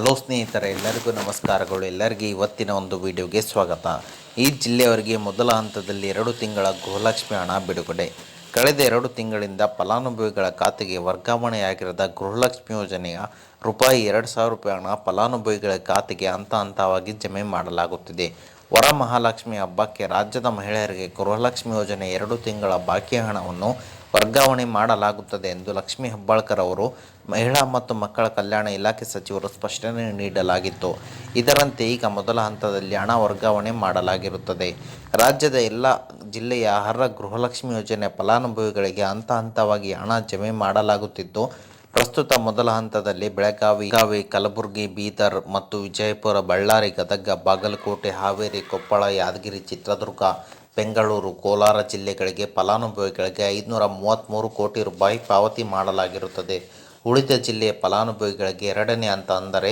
Hello ಸ್ನೇಹಿತರೆ, ಎಲ್ಲರಿಗೂ ನಮಸ್ಕಾರಗಳು. ಎಲ್ಲರಿಗೂ ಇವತ್ತಿನ ಒಂದು ವಿಡಿಯೋಗೆ ಸ್ವಾಗತ. ಈ ಜಿಲ್ಲೆಯವರಿಗೆ ಮೊದಲ ಹಂತದಲ್ಲಿ ಎರಡು ತಿಂಗಳ ಗೃಹಲಕ್ಷ್ಮಿ ಹಣ ಬಿಡುಗಡೆ. ಕಳೆದ ಎರಡು ತಿಂಗಳಿಂದ ಫಲಾನುಭವಿಗಳ ಖಾತೆಗೆ ವರ್ಗಾವಣೆಯಾಗಿರದ ಗೃಹಲಕ್ಷ್ಮಿ ಯೋಜನೆಯ ರೂಪಾಯಿ ಎರಡು ಸಾವಿರ ರೂಪಾಯಿ ಹಣ ಫಲಾನುಭವಿಗಳ ಖಾತೆಗೆ ಹಂತ ಹಂತವಾಗಿ ಜಮೆ ಮಾಡಲಾಗುತ್ತಿದೆ. ವರಮಹಾಲಕ್ಷ್ಮಿ ಹಬ್ಬಕ್ಕೆ ರಾಜ್ಯದ ಮಹಿಳೆಯರಿಗೆ ಗೃಹಲಕ್ಷ್ಮಿ ಯೋಜನೆ ಎರಡು ತಿಂಗಳ ಬಾಕಿ ಹಣವನ್ನು ವರ್ಗಾವಣೆ ಮಾಡಲಾಗುತ್ತದೆ ಎಂದು ಲಕ್ಷ್ಮಿ ಹೆಬ್ಬಾಳ್ಕರ್ ಅವರು ಮಹಿಳಾ ಮತ್ತು ಮಕ್ಕಳ ಕಲ್ಯಾಣ ಇಲಾಖೆ ಸಚಿವರು ಸ್ಪಷ್ಟನೆ ನೀಡಲಾಗಿತ್ತು. ಇದರಂತೆ ಈಗ ಮೊದಲ ಹಂತದಲ್ಲಿ ಹಣ ವರ್ಗಾವಣೆ ಮಾಡಲಾಗಿರುತ್ತದೆ. ರಾಜ್ಯದ ಎಲ್ಲ ಜಿಲ್ಲೆಯ ಅರ್ಹ ಗೃಹಲಕ್ಷ್ಮಿ ಯೋಜನೆ ಫಲಾನುಭವಿಗಳಿಗೆ ಹಂತ ಹಂತವಾಗಿ ಹಣ ಜಮೆ ಮಾಡಲಾಗುತ್ತಿದ್ದು, ಪ್ರಸ್ತುತ ಮೊದಲ ಹಂತದಲ್ಲಿ ಬೆಳಗಾವಿ ಗಾವಿ ಕಲಬುರಗಿ, ಬೀದರ್ ಮತ್ತು ವಿಜಯಪುರ, ಬಳ್ಳಾರಿ, ಗದಗ, ಬಾಗಲಕೋಟೆ, ಹಾವೇರಿ, ಕೊಪ್ಪಳ, ಯಾದಗಿರಿ, ಚಿತ್ರದುರ್ಗ ಬೆಂಗಳೂರು, ಕೋಲಾರ ಜಿಲ್ಲೆಗಳಿಗೆ ಫಲಾನುಭವಿಗಳಿಗೆ ಐದುನೂರ ಮೂವತ್ತ್ಮೂರು ಕೋಟಿ ರೂಪಾಯಿ ಪಾವತಿ ಮಾಡಲಾಗಿರುತ್ತದೆ. ಉಳಿದ ಜಿಲ್ಲೆಯ ಫಲಾನುಭವಿಗಳಿಗೆ ಎರಡನೇ ಹಂತ ಅಂದರೆ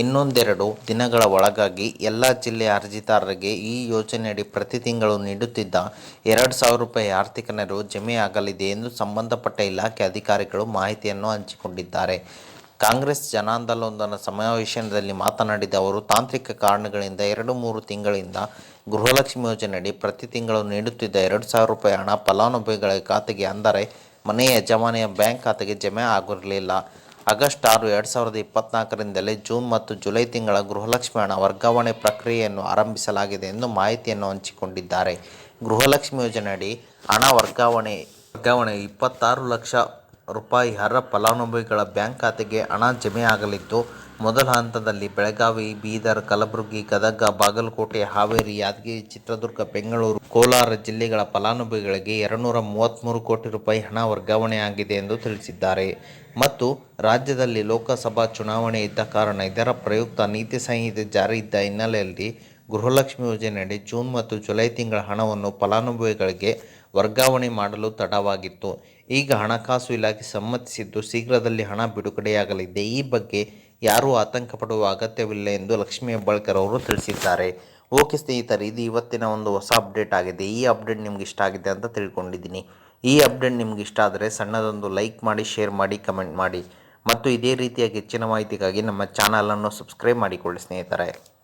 ಇನ್ನೊಂದೆರಡು ದಿನಗಳ ಒಳಗಾಗಿ ಎಲ್ಲ ಜಿಲ್ಲೆಯ ಅರ್ಜಿದಾರರಿಗೆ ಈ ಯೋಜನೆಯಡಿ ಪ್ರತಿ ತಿಂಗಳು ನೀಡುತ್ತಿದ್ದ ಎರಡು ಸಾವಿರ ರೂಪಾಯಿ ಆರ್ಥಿಕ ನೆರವು ಜಮೆಯಾಗಲಿದೆ ಎಂದು ಸಂಬಂಧಪಟ್ಟ ಇಲಾಖೆ ಅಧಿಕಾರಿಗಳು ಮಾಹಿತಿಯನ್ನು ಹಂಚಿಕೊಂಡಿದ್ದಾರೆ. ಕಾಂಗ್ರೆಸ್ ಜನಾಂದೋಲನದ ಸಮಾವೇಶದಲ್ಲಿ ಮಾತನಾಡಿದ ಅವರು, ತಾಂತ್ರಿಕ ಕಾರಣಗಳಿಂದ ಎರಡು ಮೂರು ತಿಂಗಳಿಂದ ಗೃಹಲಕ್ಷ್ಮಿ ಯೋಜನೆಯಡಿ ಪ್ರತಿ ತಿಂಗಳು ನೀಡುತ್ತಿದ್ದ ಎರಡು ಸಾವಿರ ರೂಪಾಯಿ ಹಣ ಫಲಾನುಭವಿಗಳ ಖಾತೆಗೆ ಅಂದರೆ ಮನೆಯ ಯಜಮಾನಿಯ ಬ್ಯಾಂಕ್ ಖಾತೆಗೆ ಜಮೆ ಆಗಿರಲಿಲ್ಲ ಆಗಸ್ಟ್ ಆರು, ಎರಡು ಸಾವಿರದ ಇಪ್ಪತ್ನಾಲ್ಕರಿಂದಲೇ ಜೂನ್ ಮತ್ತು ಜುಲೈ ತಿಂಗಳ ಗೃಹಲಕ್ಷ್ಮಿ ಹಣ ವರ್ಗಾವಣೆ ಪ್ರಕ್ರಿಯೆಯನ್ನು ಆರಂಭಿಸಲಾಗಿದೆ ಎಂದು ಮಾಹಿತಿಯನ್ನು ಹಂಚಿಕೊಂಡಿದ್ದಾರೆ. ಗೃಹಲಕ್ಷ್ಮಿ ಯೋಜನೆಯಡಿ ಹಣ ವರ್ಗಾವಣೆ ವರ್ಗಾವಣೆ ಇಪ್ಪತ್ತಾರು ಲಕ್ಷ ರೂಪಾಯಿ ಅರ್ಹ ಫಲಾನುಭವಿಗಳ ಬ್ಯಾಂಕ್ ಖಾತೆಗೆ ಹಣ ಜಮೆ ಆಗಲಿದ್ದು, ಮೊದಲ ಹಂತದಲ್ಲಿ ಬೆಳಗಾವಿ, ಬೀದರ್, ಕಲಬುರಗಿ, ಗದಗ, ಬಾಗಲಕೋಟೆ, ಹಾವೇರಿ, ಯಾದಗಿರಿ, ಚಿತ್ರದುರ್ಗ, ಬೆಂಗಳೂರು, ಕೋಲಾರ ಜಿಲ್ಲೆಗಳ ಫಲಾನುಭವಿಗಳಿಗೆ ಎರಡುನೂರ ಮೂವತ್ತ್ಮೂರು ಕೋಟಿ ರೂಪಾಯಿ ಹಣ ವರ್ಗಾವಣೆಯಾಗಿದೆ ಎಂದು ತಿಳಿಸಿದ್ದಾರೆ. ಮತ್ತು ರಾಜ್ಯದಲ್ಲಿ ಲೋಕಸಭಾ ಚುನಾವಣೆ ಇದ್ದ ಕಾರಣ ಇದರ ಪ್ರಯುಕ್ತ ನೀತಿ ಸಂಹಿತೆ ಜಾರಿ ಇದ್ದ ಹಿನ್ನೆಲೆಯಲ್ಲಿ ಗೃಹಲಕ್ಷ್ಮಿ ಯೋಜನೆಯಡಿ ಜೂನ್ ಮತ್ತು ಜುಲೈ ತಿಂಗಳ ಹಣವನ್ನು ಫಲಾನುಭವಿಗಳಿಗೆ ವರ್ಗಾವಣೆ ಮಾಡಲು ತಡವಾಗಿತ್ತು. ಈಗ ಹಣಕಾಸು ಇಲಾಖೆ ಸಮ್ಮತಿಸಿದ್ದು ಶೀಘ್ರದಲ್ಲಿ ಹಣ ಬಿಡುಗಡೆಯಾಗಲಿದೆ. ಈ ಬಗ್ಗೆ ಯಾರೂ ಆತಂಕ ಪಡುವ ಅಗತ್ಯವಿಲ್ಲ ಎಂದು ಲಕ್ಷ್ಮೀ ಹೆಬ್ಬಾಳ್ಕರ್ ಅವರು ತಿಳಿಸಿದ್ದಾರೆ. ಓಕೆ ಸ್ನೇಹಿತರೆ, ಇದು ಇವತ್ತಿನ ಒಂದು ಹೊಸ ಅಪ್ಡೇಟ್ ಆಗಿದೆ. ಈ ಅಪ್ಡೇಟ್ ನಿಮ್ಗೆ ಇಷ್ಟ ಆಗಿದೆ ಅಂತ ತಿಳ್ಕೊಂಡಿದ್ದೀನಿ. ಈ ಅಪ್ಡೇಟ್ ನಿಮ್ಗೆ ಇಷ್ಟ ಆದರೆ ಸಣ್ಣದೊಂದು ಲೈಕ್ ಮಾಡಿ, ಶೇರ್ ಮಾಡಿ, ಕಮೆಂಟ್ ಮಾಡಿ. ಮತ್ತು ಇದೇ ರೀತಿಯಾಗಿ ಹೆಚ್ಚಿನ ಮಾಹಿತಿಗಾಗಿ ನಮ್ಮ ಚಾನಲನ್ನು ಸಬ್ಸ್ಕ್ರೈಬ್ ಮಾಡಿಕೊಳ್ಳಿ ಸ್ನೇಹಿತರೆ.